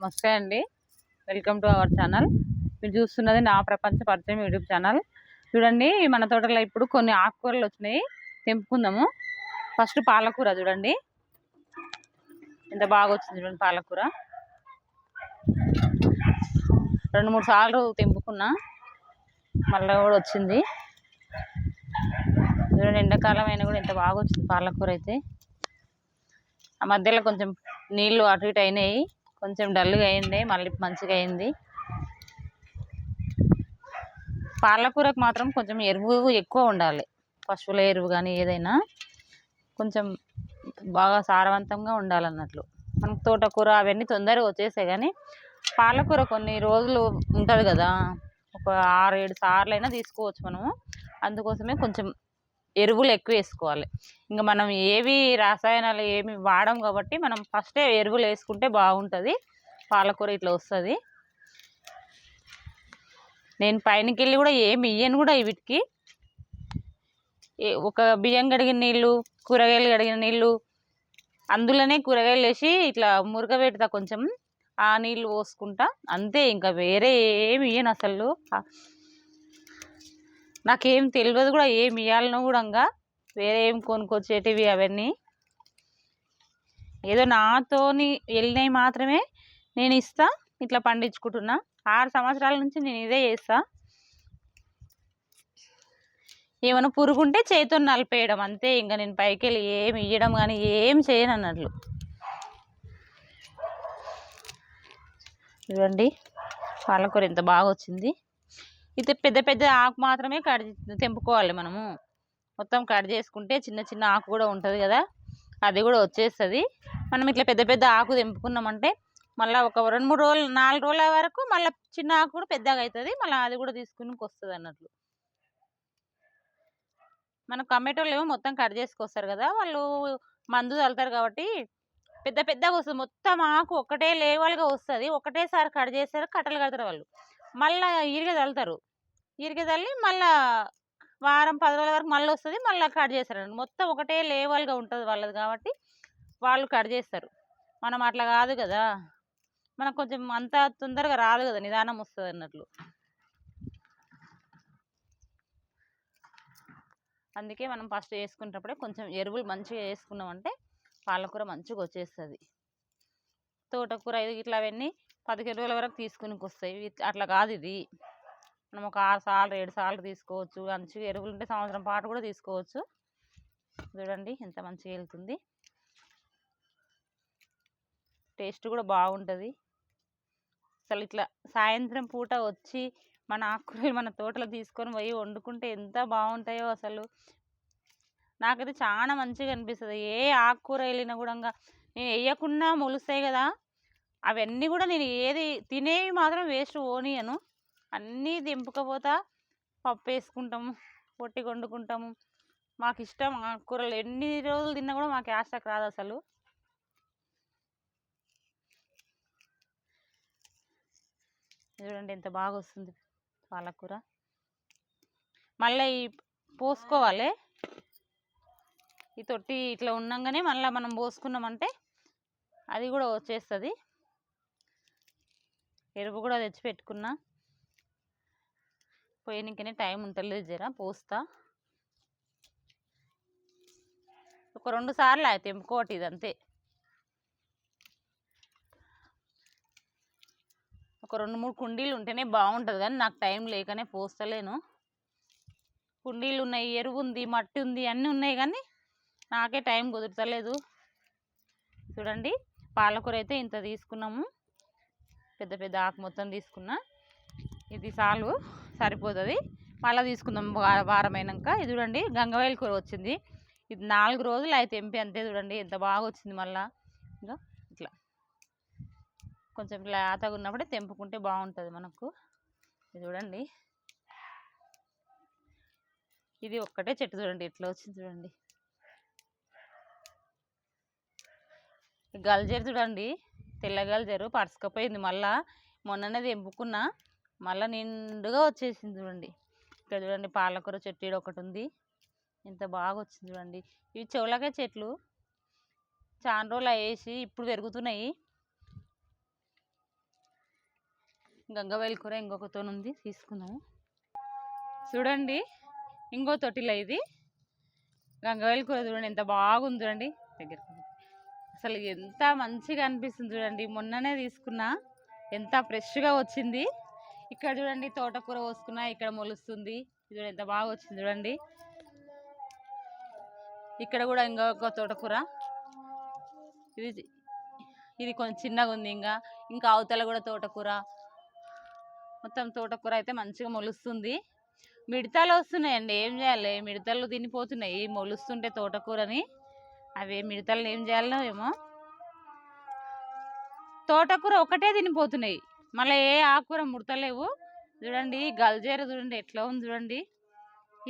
నమస్తే అండి. Welcome to our channel మీరు చూస్తున్నది నా ప్రపంచ పరిచయం యూట్యూబ్ ఛానల్ చూడండి మన తోటలో ఇప్పుడు కొన్ని ఆకుకూరలు వచ్చినాయి. తెంపుకుందాము. ఫస్ట్ పాలకూర చూడండి. ఎంత బాగా వచ్చింది చూడండి పాలకూర. రెండు మూడు సార్లు తెంపుకున్నా. మళ్ళీ కూడా వచ్చింది. చూడండి ఎండాకాలం అయినా కూడా ఎంత బాగా వచ్చింది పాలకూర అయితే. ఆ మధ్యలో కొంచెం నీళ్ళు అటు ఇటు అయినాయి. కొంచెం డల్గా అయింది మళ్ళీ మంచిగా అయింది. పాలకూరకు మాత్రం కొంచెం ఎరువు ఎక్కువ ఉండాలి. పశువుల ఎరువు కానీ ఏదైనా కొంచెం బాగా సారవంతంగా ఉండాలన్నట్లు. మనకు తోటకూర అవన్నీ తొందరగా వచ్చేసాయి కానీ పాలకూర కొన్ని రోజులు ఉంటుంది కదా. ఒక ఆరు ఏడు సార్లు అయినా తీసుకోవచ్చు మనము. అందుకోసమే కొంచెం ఎరువులు ఎక్కువ వేసుకోవాలి. ఇంకా మనం ఏవి రసాయనాలు ఏమి వాడం కాబట్టి మనం ఫస్టే ఎరువులు వేసుకుంటే బాగుంటుంది. పాలకూర ఇట్లా వస్తుంది. నేను పైనకి వెళ్ళి కూడా ఏమి ఇయ్యను కూడా వీటికి. ఒక బియ్యం కడిగిన నీళ్ళు కూరగాయలు కడిగిన నీళ్ళు అందులోనే కూరగాయలు వేసి ఇట్లా మురగబెడతా కొంచెం. ఆ నీళ్ళు పోసుకుంటా. అంతే ఇంకా వేరే ఏమి ఇయ్యను అసలు. నాకేం తెలియదు కూడా ఏం ఇవ్వాలనో కూడా ఇంకా వేరే ఏం కొనుక్కొచ్చేటివి అవన్నీ. ఏదో నాతోని వెళ్ళినవి మాత్రమే నేను ఇస్తా ఇట్లా పండించుకుంటున్నా. ఆరు సంవత్సరాల నుంచి నేను ఇదే చేస్తా. ఏమైనా పురుగుంటే చేతితో నలిపేయడం అంతే ఇంకా నేను పైకి వెళ్ళి ఏం ఇయ్యడం కానీ ఏం చేయను అన్నట్లు. చూడండి పాలకూర ఎంత బాగా వచ్చింది ఇది పెద్ద పెద్ద ఆకు మాత్రమే కట్ చే- తెంపుకోవాలి మనము. మొత్తం కట్ చేసుకుంటే చిన్న చిన్న ఆకు కూడా ఉంటుంది కదా అది కూడా వచ్చేస్తుంది. మనం ఇట్లా పెద్ద పెద్ద ఆకు తెంపుకున్నామంటే మళ్ళీ ఒక రెండు మూడు రోజులు నాలుగు రోజుల వరకు మళ్ళీ చిన్న ఆకు కూడా పెద్దగా అవుతుంది మళ్ళీ అది కూడా తీసుకుని వస్తుంది అన్నట్లు. మన టమాటోలు ఏమో మొత్తం కట్ చేసుకొస్తారు కదా వాళ్ళు మందు చల్లుతారు కాబట్టి పెద్ద పెద్దగా వస్తుంది. మొత్తం ఆకు ఒకటే లేవల్గా వస్తుంది. ఒకటేసారి కట్ చేస్తారు కట్టలు కడతారు వాళ్ళు. మళ్ళీ ఈరిగా చల్లుతారు. ఇరిగ తల్లి మళ్ళా వారం పది రోజుల వరకు మళ్ళీ వస్తుంది మళ్ళీ కట్ చేస్తారు మొత్తం ఒకటే లేవల్గా ఉంటుంది వాళ్ళది కాబట్టి వాళ్ళు కట్ చేస్తారు. మనం అట్లా కాదు కదా. మనకు కొంచెం అంత తొందరగా రాదు కదా నిదానం వస్తుంది అన్నట్లు. అందుకే మనం ఫస్ట్ వేసుకునేటప్పుడే కొంచెం ఎరువులు మంచిగా వేసుకున్నామంటే పాలకూర మంచిగా వచ్చేస్తుంది. తోటకూర ఇది ఇట్లా అవన్నీ పదిహేను రోజుల వరకు తీసుకునికి వస్తాయి. అట్లా కాదు ఇది. మనం ఒక ఆరు సార్లు ఏడు సార్లు తీసుకోవచ్చు. మంచిగా ఎరువులు ఉంటే సంవత్సరం పాటు కూడా తీసుకోవచ్చు. చూడండి ఎంత మంచిగా వెళ్తుంది. టేస్ట్ కూడా బాగుంటుంది. అసలు ఇట్లా సాయంత్రం పూట వచ్చి మన ఆకుకూరలు మన తోటలో తీసుకొని పోయి వండుకుంటే ఎంత బాగుంటాయో అసలు. నాకైతే చాలా మంచిగా అనిపిస్తుంది. ఏ ఆకుకూర వెళ్ళినా కూడా ఇంకా నేను వేయకుండా మొలుస్తాయి కదా. అవన్నీ కూడా నేను ఏది తినేవి మాత్రం వేస్ట్ పోనీయను అన్నీ దింపుకపోతా పప్పు వేసుకుంటాము పొట్టి వండుకుంటాము. మాకు ఇష్టం ఆకుకూరలు ఎన్ని రోజులు తిన్నా కూడా మాకు ఆశకు రాదు అసలు. చూడండి ఎంత బాగా వస్తుంది పాలకూర. మళ్ళీ పోసుకోవాలి. ఈ తొట్టి ఇట్లా ఉన్నాగానే మళ్ళీ మనం పోసుకున్నామంటే అది కూడా వచ్చేస్తుంది. ఎరుపు కూడా తెచ్చి పెట్టుకున్నా. పోయినకనే టైం ఉంటలేదు జర పోస్తా. ఒక రెండు సార్లు అయితే తెంపుకోటి ఇది అంతే ఒక రెండు మూడు కుండీలు ఉంటేనే బాగుంటుంది కానీ నాకు టైం లేకనే పోస్తలేను. కుండీలు ఉన్నాయి ఎరువు ఉంది మట్టి ఉంది అన్నీ ఉన్నాయి కానీ నాకే టైం కుదురుతలేదు. చూడండి పాలకూర అయితే ఇంత తీసుకున్నాము. పెద్ద పెద్ద ఆకు మొత్తం తీసుకున్నా. ఇది చాలు సరిపోతుంది. మళ్ళీ తీసుకుందాం వారం అయినాక. ఇది చూడండి గంగవాయిల కూర వచ్చింది. ఇది నాలుగు రోజులు అయితే తెంపి అంతే చూడండి ఎంత బాగా వచ్చింది మళ్ళా. ఇంకా ఇట్లా. కొంచెం లేతగా ఉన్నప్పుడే తెంపుకుంటే బాగుంటుంది మనకు. ఇది చూడండి. ఇది ఒక్కటే చెట్టు చూడండి ఇట్లా వచ్చింది చూడండి. గల్జరు చూడండి తెల్ల గల్జరు పరచకపోయింది మళ్ళా. మొన్ననే తెంపుకున్నా. మళ్ళీ నిండుగా వచ్చేసింది చూడండి. ఇక్కడ చూడండి పాలకూర చెట్టు ఈడ ఒకటి ఉంది. ఎంత బాగా వచ్చింది చూడండి. ఇవి చెవులకాయ చెట్లు. చాలా రోజులు వేసి ఇప్పుడు పెరుగుతున్నాయి. గంగవేలి కూర ఇంకొకతో ఉంది తీసుకున్నాము చూడండి ఇంకో తొట్టిలో ఇది. గంగవేలి కూర చూడండి ఎంత బాగుంది చూడండి. దగ్గర అసలు ఎంత మంచిగా అనిపిస్తుంది చూడండి. మొన్ననే తీసుకున్నా ఎంత ఫ్రెష్గా వచ్చింది. ఇక్కడ చూడండి తోటకూర పోసుకున్నా ఇక్కడ మొలుస్తుంది. ఇది చూడండి ఎంత బాగా వచ్చింది చూడండి. ఇక్కడ కూడా ఇంకొక తోటకూర. ఇది ఇది కొంచెం చిన్నగా ఉంది ఇంకా. ఇంకా అవతల కూడా తోటకూర. మొత్తం తోటకూర అయితే మంచిగా మొలుస్తుంది. మిడతలు వస్తున్నాయండి ఏం చేయాలి? మిడతలు తినిపోతున్నాయి. మొలుస్తుంటే తోటకూరని. అవి మిడతలను ఏం చేయాలో ఏమో. తోటకూర ఒకటే తినిపోతున్నాయి. మళ్ళీ ఏ ఆకుకూర ముడతలేవు. చూడండి గల్జేర చూడండి ఎట్లా ఉంది చూడండి.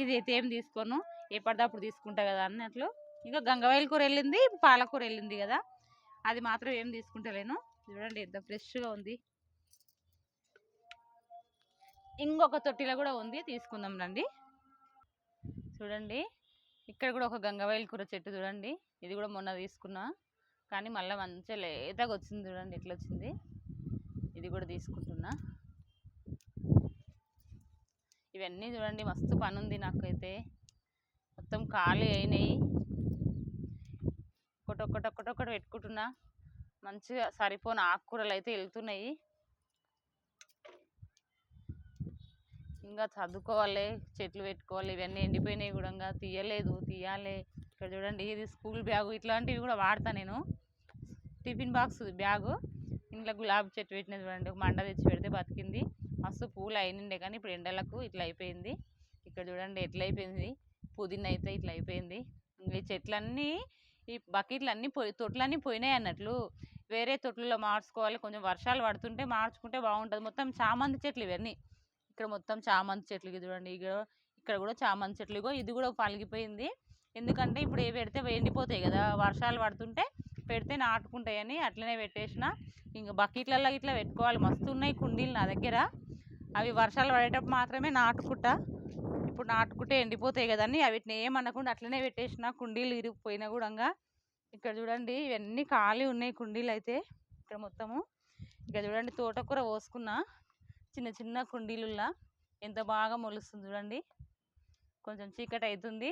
ఇది అయితే ఏం తీసుకోను. ఎప్పటిదప్పుడు తీసుకుంటా కదా అన్నట్లు. ఇంకా గంగవాయిల కూర వెళ్ళింది పాలకూర వెళ్ళింది కదా. అది మాత్రం ఏం తీసుకుంటలేను. చూడండి ఎంత ఫ్రెష్గా ఉంది. ఇంకొక తొట్టిలో కూడా ఉంది తీసుకుందాం రండి. చూడండి ఇక్కడ కూడా ఒక గంగవాయిల కూర చెట్టు చూడండి. ఇది కూడా మొన్న తీసుకున్నా. కానీ మళ్ళీ మంచిగా లేతగా వచ్చింది చూడండి ఎట్లా వచ్చింది. ఇది కూడా తీసుకుంటున్నా. ఇవన్నీ చూడండి మస్తు పని ఉంది నాకైతే. మొత్తం ఖాళీ అయినాయి. ఒకటొక్కటి ఒకటి ఒకటి పెట్టుకుంటున్నా. మంచిగా సరిపోని ఆకుకూరలు అయితే వెళ్తున్నాయి. ఇంకా చదువుకోవాలి చెట్లు పెట్టుకోవాలి ఇవన్నీ ఎండిపోయినాయి కూడా తీయలేదు తీయాలి. ఇక్కడ చూడండి ఇది స్కూల్ బ్యాగు. ఇట్లాంటివి కూడా వాడతా నేను. Tiffin box bag. ఇంట్లో గులాబీ చెట్టు పెట్టిన చూడండి ఒక మండ తెచ్చి పెడితే బతికింది. మస్తు పూలు అయినండే కానీ ఇప్పుడు ఎండలకు ఇట్లా అయిపోయింది. ఇక్కడ చూడండి ఎట్లా అయిపోయింది. పుదీనా అయితే ఇట్లా అయిపోయింది. ఈ చెట్లన్నీ ఈ బకెట్లు అన్నీ పోయి తొట్లన్నీ పోయినాయి అన్నట్లు. వేరే తొట్లలో మార్చుకోవాలి కొంచెం వర్షాలు పడుతుంటే మార్చుకుంటే బాగుంటుంది. మొత్తం చామంతి చెట్లు ఇవన్నీ. ఇక్కడ మొత్తం చామంతి చెట్లు చూడండి. ఇక ఇక్కడ కూడా చామంతి చెట్లు. ఇగో ఇది కూడా పలిగిపోయింది ఎందుకంటే ఇప్పుడు ఏ పెడితే ఎండిపోతాయి కదా. వర్షాలు పడుతుంటే పెడితే నాటుకుంటాయని అట్లనే పెట్టేసిన. ఇంకా బకెట్లలో ఇట్లా పెట్టుకోవాలి. మస్తు ఉన్నాయి కుండీలు నా దగ్గర. అవి వర్షాలు పడేటప్పుడు మాత్రమే నాటుకుంటా. ఇప్పుడు నాటుకుంటే ఎండిపోతాయి కదండి. వీటిని ఏమనకుండా అట్లనే పెట్టేసిన కుండీలు ఇరిగిపోయినా కూడా ఇక్కడ చూడండి ఇవన్నీ ఖాళీ ఉన్నాయి కుండీలు అయితే ఇక్కడ మొత్తము. ఇక చూడండి తోటకూర పోసుకున్నా. చిన్న చిన్న కుండీలులా ఎంత బాగా మొలుస్తుంది చూడండి. కొంచెం చీకటి అవుతుంది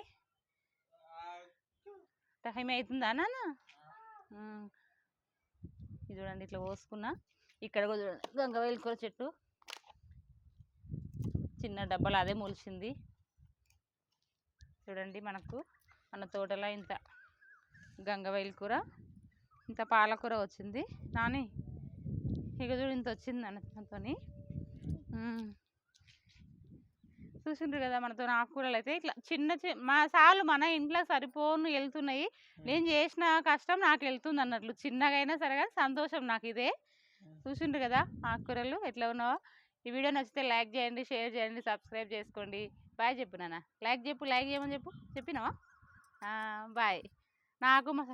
టైం అవుతుందా నాన్న? ఇది చూడండి ఇట్లా పోసుకున్నా. ఇక్కడ కూడా గంగవేలు కూర చెట్టు. చిన్న డబ్బాలు అదే మొలిచింది. చూడండి మనకు మన తోటలో ఇంత గంగవేలు కూర ఇంత పాలకూర వచ్చింది. నాని ఇక చూడు ఇంత వచ్చింది మనతోని చూసిండ్రు కదా మనతో ఆకుకూరలు అయితే ఇట్లా చిన్న చి మా సార్లు మన ఇంట్లో సరిపోను వెళ్తున్నాయి. నేను చేసిన కష్టం నాకు వెళ్తుంది అన్నట్లు. చిన్నగా అయినా సరే కానీ సంతోషం నాకు ఇదే. చూసిండ్రు కదా ఆకుకూరలు ఎట్లా ఉన్నావో. ఈ వీడియో నచ్చితే లైక్ చేయండి షేర్ చేయండి సబ్స్క్రైబ్ చేసుకోండి. బాయ్ చెప్పు నాన్న. లైక్ చెప్పు లైక్ చేయమని చెప్పు. చెప్పినావా? బాయ్. నాకు మా